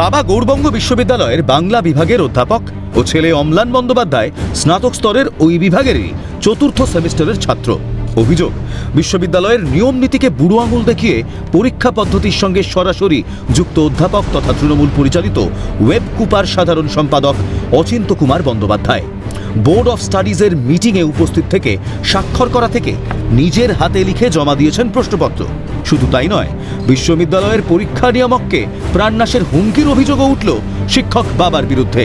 বাবা গৌরবঙ্গ বিশ্ববিদ্যালয়ের বাংলা বিভাগের অধ্যাপক ও ছেলে অম্লান বন্দ্যোপাধ্যায় স্নাতক স্তরের ওই বিভাগেরই চতুর্থ সেমিস্টারের ছাত্র। অভিযোগ, বিশ্ববিদ্যালয়ের নিয়ম নীতিকে বুড়ো আঙুল দেখিয়ে পরীক্ষা পদ্ধতির সঙ্গে সরাসরি যুক্ত অধ্যাপক তথা তৃণমূল পরিচালিত ওয়েব কুপার সাধারণ সম্পাদক অচিন্ত কুমার বন্দ্যোপাধ্যায়। বোর্ড অফ স্টাডিজের মিটিংয়ে উপস্থিত থেকে স্বাক্ষর করা থেকে নিজের হাতে লিখে জমা দিয়েছেন প্রশ্নপত্র। শুধু তাই নয়, বিশ্ববিদ্যালয়ের পরীক্ষা নিয়ামককে প্রাণনাশের হুমকির অভিযোগও উঠল শিক্ষক বাবার বিরুদ্ধে।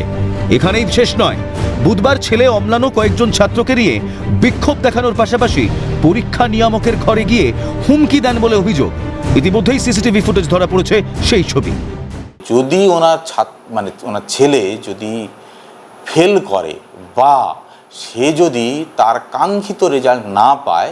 এখানেই শেষ নয়, বুধবার ছেলে অম্লানও কয়েকজন ছাত্রকে নিয়ে বিক্ষোভ দেখানোর পাশাপাশি পরীক্ষা নিয়ামকের ঘরে গিয়ে হুমকি দেন বলে অভিযোগ। ইতিমধ্যেই সিসিটিভি ফুটেজ ধরা পড়েছে সেই ছবি। যদি ওনার ছাত মানে ওনার ছেলে যদি ফেল করে বা সে যদি তার কাঙ্ক্ষিত রেজাল্ট না পায়,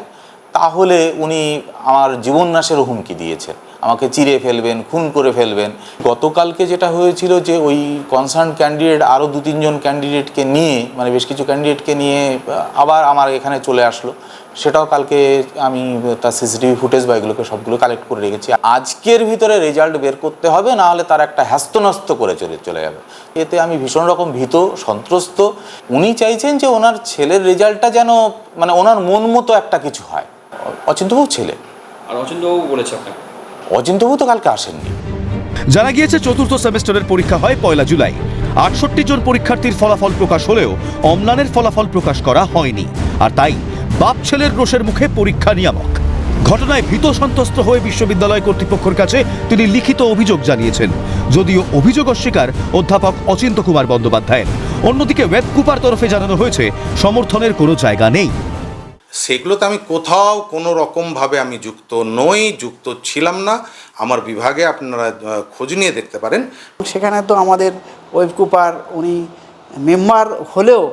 তাহলে উনি আমার জীবন নাশের হুমকি দিয়েছেন। আমাকে চিরে ফেলবেন, খুন করে ফেলবেন। গতকালকে যেটা হয়েছিল যে ওই কনসার্ন ক্যান্ডিডেট আরও দু তিনজন ক্যান্ডিডেটকে নিয়ে মানে বেশ কিছু ক্যান্ডিডেটকে নিয়ে আবার আমার এখানে চলে আসলো। সেটাও কালকে আমি তার সিসিটিভি ফুটেজ বা এগুলোকে সবগুলো কালেক্ট করে রেখেছি। আজকের ভিতরে রেজাল্ট বের করতে হবে, না হলে তার একটা হ্যাস্তনস্ত করে চলে চলে যাবে। এতে আমি ভীষণ রকম ভীত, সন্ত্রস্ত। উনি চাইছেন যে ওনার ছেলের রেজাল্টটা যেন মানে ওনার মন মতো একটা কিছু হয়। অচিন্তবাবু ছেলে। আর অচিন্তবাবু বলেছে আপনাকে। অচিন্তবাবু তো কালকে আসেননি। জানা গিয়েছে, চতুর্থ সেমেস্টারের পরীক্ষা হয় পয়লা জুলাই। আটষট্টি জন পরীক্ষার্থীর ফলাফল প্রকাশ হলেও অম্লানের ফলাফল প্রকাশ করা হয়নি। আর তাই, বাপ ছেলের রোষের মুখে পরীক্ষা নিয়ামক। ঘটনায় ভীত সন্ত্রস্ত হয়ে বিশ্ববিদ্যালয় কর্তৃপক্ষের কাছে তিনি লিখিত অভিযোগ জানিয়েছেন। যদিও অভিযোগ অস্বীকার, অধ্যাপক অচিন্ত কুমার বন্দ্যোপাধ্যায়ের। অন্যদিকে, ওয়েব কুপার তরফে জানানো হয়েছে, সমর্থনের কোনো জায়গা নেই। সেগুলোতে আমি কোথাও কোনো রকমভাবে আমি যুক্ত নই, যুক্ত ছিলাম না। আমার বিভাগে আপনারা খোঁজ নিয়ে দেখতে পারেন। সেখানে তো আমাদের ওয়েব কুপার উনি মেম্বার হলেও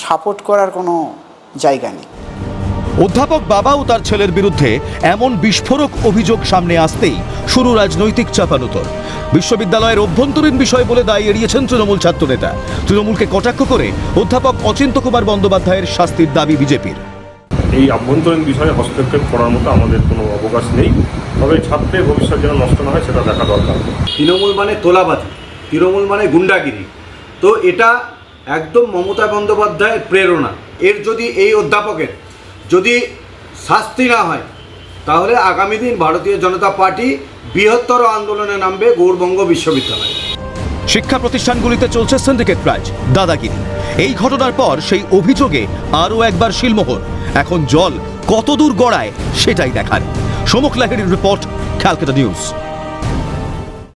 সাপোর্ট করার কোনো জায়গা নেই। অধ্যাপক বাবা ও তার ছেলের বিরুদ্ধে এমন বিস্ফোরক অভিযোগ সামনে আসতেই শুরু রাজনৈতিক চাপানুতর। বিশ্ববিদ্যালয়ের অভ্যন্তরীণ বিষয় বলে দায় এড়িয়েছেন তৃণমূল ছাত্রনেতা। তৃণমূলকে কটাক্ষ করে অধ্যাপক অচিন্ত কুমার বন্দ্যোপাধ্যায়ের শাস্তির দাবি বিজেপির। এই আভ্যন্তরীণ বিষয়ে হস্তক্ষেপ করার মতো আমাদের কোনো অবকাশ নেই। তবে ছাত্রের ভবিষ্যৎ যেন নষ্ট না হয় সেটা দেখা দরকার। তৃণমূল মানে তোলাবাজি তৃণমূল মানে গুন্ডাগিরি। তো এটা একদম মমতা বন্দ্যোপাধ্যায়ের প্রেরণা। এর যদি এই অধ্যাপকের যদি শাস্তি না হয়, তাহলে আগামী দিন ভারতীয় জনতা পার্টি বৃহত্তর আন্দোলনে নামবে গৌরবঙ্গ বিশ্ববিদ্যালয়। শিক্ষা প্রতিষ্ঠানগুলিতে চলছে সিন্ডিকেট রাজ দাদাগিরি। এই ঘটনার পর সেই অভিযোগে আরও একবার শিলমোহর। এখন জল কতদূর গড়ায় সেটাই দেখার। সমুখ লাহিড়ির রিপোর্ট, ক্যালকাটা নিউজ।